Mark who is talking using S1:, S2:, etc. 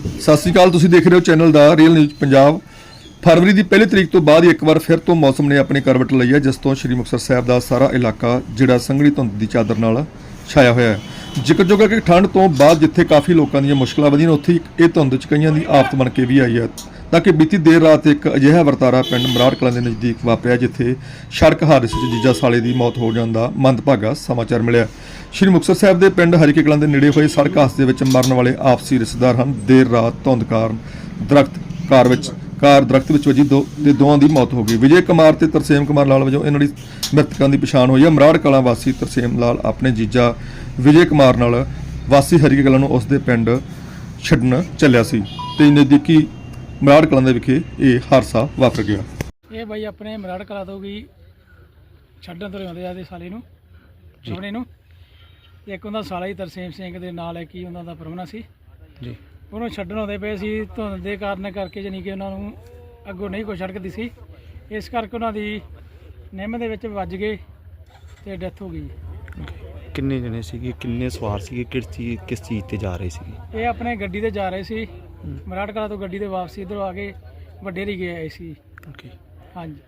S1: ਸਤਿ ਸ਼੍ਰੀ ਅਕਾਲ, ਤੁਸੀਂ ਦੇਖ ਰਹੇ ਹੋ ਚੈਨਲ ਦਾ ਰੀਅਲ ਨਿਊਜ਼ ਪੰਜਾਬ। ਫਰਵਰੀ ਦੀ ਪਹਿਲੀ ਤਰੀਕ ਤੋਂ ਬਾਅਦ ਇੱਕ ਵਾਰ ਫਿਰ ਤੋਂ ਮੌਸਮ ਨੇ ਆਪਣੀ ਕਰਵਟ ਲਈ ਹੈ, ਜਿਸ ਤੋਂ ਸ਼੍ਰੀ ਮੁਕਤਸਰ ਸਾਹਿਬ ਦਾ ਸਾਰਾ ਇਲਾਕਾ ਜਿਹੜਾ ਸੰਘਣੀ ਧੁੰਦ ਦੀ ਚਾਦਰ ਨਾਲ ਛਾਇਆ ਹੋਇਆ ਹੈ। ਜ਼ਿਕਰਯੋਗ ਹੈ ਕਿ ਠੰਡ ਤੋਂ ਬਾਅਦ ਜਿੱਥੇ ਕਾਫੀ ਲੋਕਾਂ ਦੀਆਂ ਮੁਸ਼ਕਲਾਂ ਵਧੀਆਂ, ਉੱਥੇ ਹੀ ਇਹ ਧੁੰਦ ਚ ਕਈਆਂ ਦੀ ਆਫਤ ਬਣ ਕੇ ਵੀ ਆਈ ਹੈ। ਤਾਂ ਕਿ ਬੀਤੀ ਦੇਰ ਰਾਤ ਇੱਕ ਅਜਿਹਾ ਵਰਤਾਰਾ ਪਿੰਡ ਮਰਾੜ ਕਲਾਂ ਦੇ ਨਜ਼ਦੀਕ ਵਾਪਰਿਆ, ਜਿੱਥੇ ਸੜਕ ਹਾਦਸੇ 'ਚ ਜੀਜਾ ਸਾਲੇ ਦੀ ਮੌਤ ਹੋ ਜਾਣ ਦਾ ਮੰਦਭਾਗਾ ਸਮਾਚਾਰ ਮਿਲਿਆ। ਸ਼੍ਰੀ ਮੁਕਤਸਰ ਸਾਹਿਬ ਦੇ ਪਿੰਡ ਹਰੀਕੇ ਕਲਾਂ ਦੇ ਨੇੜੇ ਹੋਏ ਸੜਕ ਹਾਦਸੇ ਵਿੱਚ ਮਰਨ ਵਾਲੇ ਆਪਸੀ ਰਿਸ਼ਤੇਦਾਰ ਹਨ। ਦੇਰ ਰਾਤ ਧੁੰਦ ਕਾਰਨ ਦਰਖਤ ਕਾਰ ਵਿੱਚ, ਕਾਰ ਦਰਖਤ ਵਿੱਚ ਵੱਜੀ ਦੋ ਤੇ ਦੋਵਾਂ ਦੀ ਮੌਤ ਹੋ ਗਈ। ਵਿਜੇ ਕੁਮਾਰ ਤੇ ਤਰਸੇਮ ਕੁਮਾਰ ਲਾਲ ਵਜੋਂ ਇਹਨਾਂ ਦੀ ਮ੍ਰਿਤਕਾਂ ਦੀ ਪਛਾਣ ਹੋਈ ਹੈ। ਮਰਾੜ ਕਲਾਂ ਵਾਸੀ ਤਰਸੇਮ ਲਾਲ ਆਪਣੇ ਜੀਜਾ ਵਿਜੇ ਕੁਮਾਰ ਨਾਲ ਵਾਸੀ ਹਰੀਕੇ ਕਲਾਂ ਨੂੰ ਉਸ ਦੇ ਪਿੰਡ ਛੱਡਣ ਚੱਲਿਆ ਸੀ ਤੇ ਨਜ਼ਦੀਕੀ ਮਰਾੜ ਕਲਾਂ ਦੇ ਵਿਖੇ ਇਹ ਹਾਦਸਾ ਵਾਪਰ ਗਿਆ।
S2: ਇਹ ਬਾਈ ਆਪਣੇ ਮਰਾੜ ਕਲਾ ਤੋਂ ਗਈ ਛੱਡਣ ਤੋਂ ਆਉਂਦੇ ਆ ਦੇ ਸਾਲੇ ਨੂੰ ਸੋਹਣੇ ਨੂੰ। ਇੱਕ ਉਹਦਾ ਸਾਲਾ ਹੀ ਤਰਸੇਮ ਸਿੰਘ ਦੇ ਨਾਲ ਹੈ ਕੀ ਉਹਨਾਂ ਦਾ ਪਰਮਨਾ ਸੀ।
S3: ਜੀ।
S2: ਉਹਨੂੰ ਛੱਡਣ ਆਉਂਦੇ ਪਏ ਸੀ ਧੁੰਦ ਦੇ ਕਾਰਨ ਕਰਕੇ ਜਾਨੀ ਕਿ ਉਹਨਾਂ ਨੂੰ ਅੱਗੋਂ ਨਹੀਂ ਕੋਈ ਸੜਕ ਦਿਸੀ ਇਸ ਕਰਕੇ ਉਹਨਾਂ ਦੀ ਨਿੰਮ ਦੇ ਵਿੱਚ ਵੱਜ ਗਏ ਤੇ ਡੈਥ ਹੋ ਗਈ।
S3: ਕਿੰਨੇ ਜਣੇ ਸੀਗੇ ਕਿੰਨੇ ਸਵਾਰ ਸੀਗੇ ਕਿਸ ਚੀਜ਼ ਕਿਸ ਚੀਜ਼ ਤੇ ਜਾ ਰਹੇ ਸੀਗੇ?
S2: ਇਹ ਆਪਣੇ ਗੱਡੀ ਤੇ ਜਾ ਰਹੇ ਸੀ। ਮਰਾੜ ਕਲਾ ਤੋਂ ਗੱਡੀ ਤੇ ਵਾਪਸੀ ਇੱਧਰੋਂ ਆ ਕੇ ਵੱਡੇ ਰੀਗੇ ਆਏ ਸੀ।
S3: ਓਕੇ
S2: ਹਾਂਜੀ।